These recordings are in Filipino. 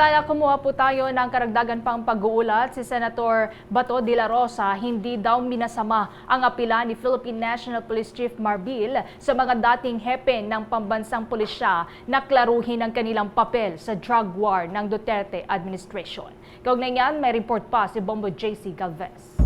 Samantala, kumuha po tayo ng karagdagan pang pag-uulat. Si Senator Bato de la Rosa hindi daw minasama ang apela ni Philippine National Police Chief Marbil sa mga dating hepe ng pambansang pulisya na klaruhin ang kanilang papel sa drug war ng Duterte administration. Kaugnay niyan, may report pa si Bombo JC Galvez.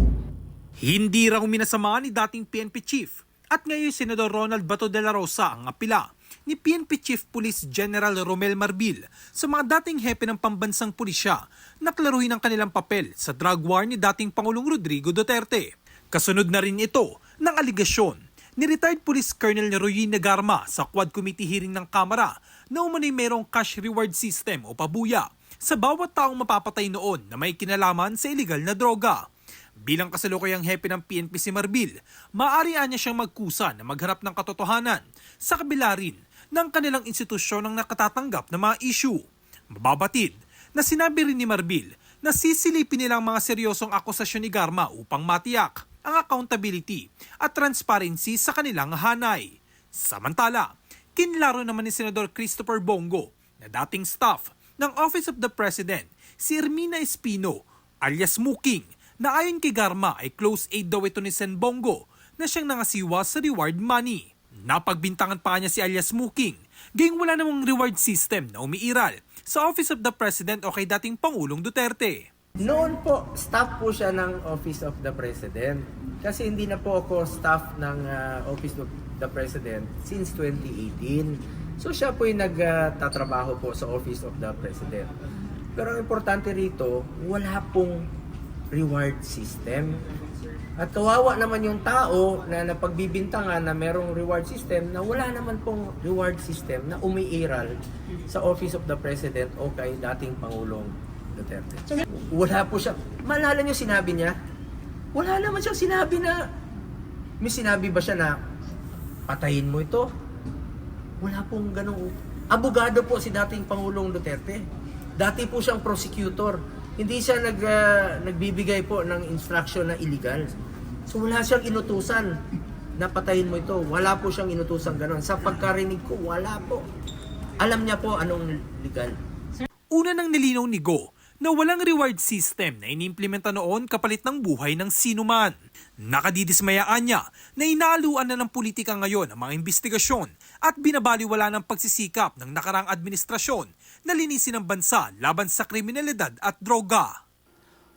Hindi raw minasama ni dating PNP Chief at ngayon Senador Ronald Bato de la Rosa ang apila ni PNP Chief Police General Romel Marbil sa mga dating hepe ng pambansang pulisya na klaruhin ang kanilang papel sa drug war ni dating Pangulong Rodrigo Duterte. Kasunod na rin ito ng aligasyon ni retired Police Colonel Roy Nagarma sa Quad Committee hearing ng Kamara na umano'y merong cash reward system o pabuya sa bawat taong mapapatay noon na may kinalaman sa illegal na droga. Bilang kasalukuyang hepe ng PNP si Marbil, maaari niya siyang magkusa na magharap ng katotohanan sa kabila rin ng kanilang institusyon ng nakatatanggap ng mga issue. Mababatid na sinabi rin ni Marbil na sisilipin nilang mga seryosong akusasyon ni Garma upang matiyak ang accountability at transparency sa kanilang hanay. Samantala, kinlaro naman ni Senador Christopher Bongo na dating staff ng Office of the President si Ermina Espino alias Muking na ayon kay Garma ay close aid daw ito ni Sen Bongo na siyang nangasiwa sa reward money. Napagbintangan pa niya si alias Muking, gayong wala namang reward system na umiiral sa Office of the President o kay dating Pangulong Duterte. Noon po, staff po siya ng Office of the President. Kasi hindi na po ako staff ng ah, Office of the President since 2018. So siya po yung nagtatrabaho po sa Office of the President. Pero ang importante rito, wala pong reward system. At kawawa naman yung tao na napagbibintangan na merong reward system na wala naman pong reward system na umiiral sa Office of the President o kay dating Pangulong Duterte. Wala po siya. Malala niyo sinabi niya? Wala naman siyang sinabi na may sinabi ba siya na patayin mo ito? Wala pong ganong abogado po si dating Pangulong Duterte. Dati po siyang prosecutor. Hindi siya nag, ah, nagbibigay po ng instruction na illegal. So wala siyang inutusan na patayin mo ito. Wala po siyang inutusan ganon. Sa pagkarinig ko, wala po. Alam niya po anong legal. Una nang nilinaw ni Go na walang reward system na inimplementa noon kapalit ng buhay ng sinuman. Nakadidismayaan niya na inaaluan na ng politika ngayon ang mga investigasyon at binabaliwala ng pagsisikap ng nakarang administrasyon na linisin ang bansa laban sa kriminalidad at droga.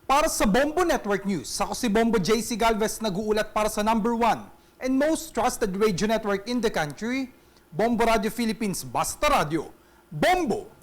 Para sa Bombo Network News, ako si Bombo JC Galvez nag-uulat para sa number one and most trusted radio network in the country, Bombo Radio Philippines Basta Radio. Bombo!